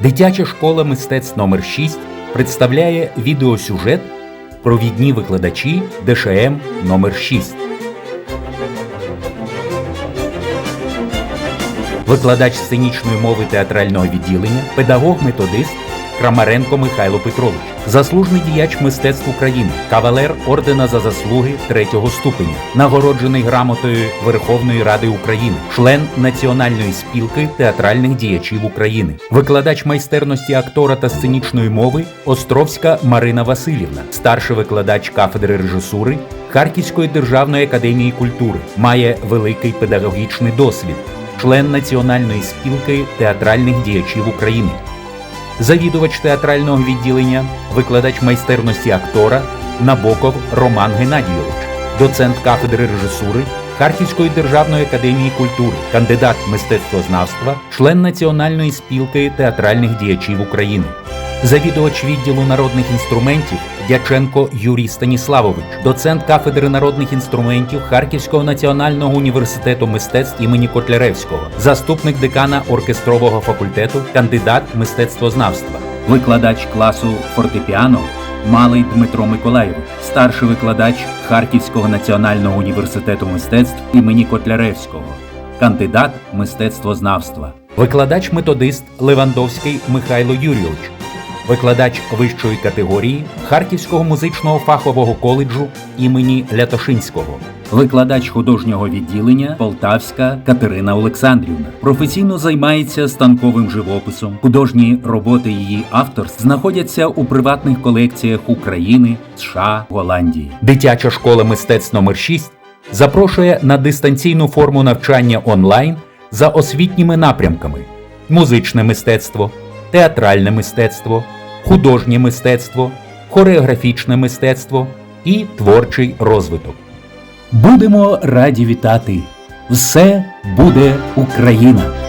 Дитяча школа мистецтв номер 6 представляє відеосюжет Провідні викладачі ДШМ номер 6 Викладач сценічної мови театрального відділення, педагог-методист Крамаренко Михайло Петрович, заслужений діяч мистецтв України, кавалер ордена за заслуги третього ступеня, нагороджений грамотою Верховної Ради України, член Національної спілки театральних діячів України, викладач майстерності актора та сценічної мови Островська Марина Васильівна, старший викладач кафедри режисури Харківської державної академії культури, має великий педагогічний досвід член Національної спілки театральних діячів України, завідувач театрального відділення, викладач майстерності актора Набоков Роман Геннадійович, доцент кафедри режисури Харківської державної академії культури, кандидат мистецтвознавства, член Національної спілки театральних діячів України. Завідувач відділу народних інструментів Дяченко Юрій Станіславович, доцент кафедри народних інструментів Харківського національного університету мистецтв імені Котляревського, заступник декана оркестрового факультету, кандидат мистецтвознавства, викладач класу фортепіано Малий Дмитро Миколаєвич, старший викладач Харківського національного університету мистецтв імені Котляревського, кандидат мистецтвознавства, викладач-методист Левандовський Михайло Юрійович, викладач вищої категорії Харківського музичного фахового коледжу імені Лятошинського, викладач художнього відділення Полтавська Катерина Олександрівна. Професійно займається станковим живописом. Художні роботи її авторств знаходяться у приватних колекціях України, США, Голландії. Дитяча школа мистецтв номер 6 запрошує на дистанційну форму навчання онлайн за освітніми напрямками: музичне мистецтво, театральне мистецтво, художнє мистецтво, хореографічне мистецтво і творчий розвиток. Будемо раді вітати! Все буде Україна!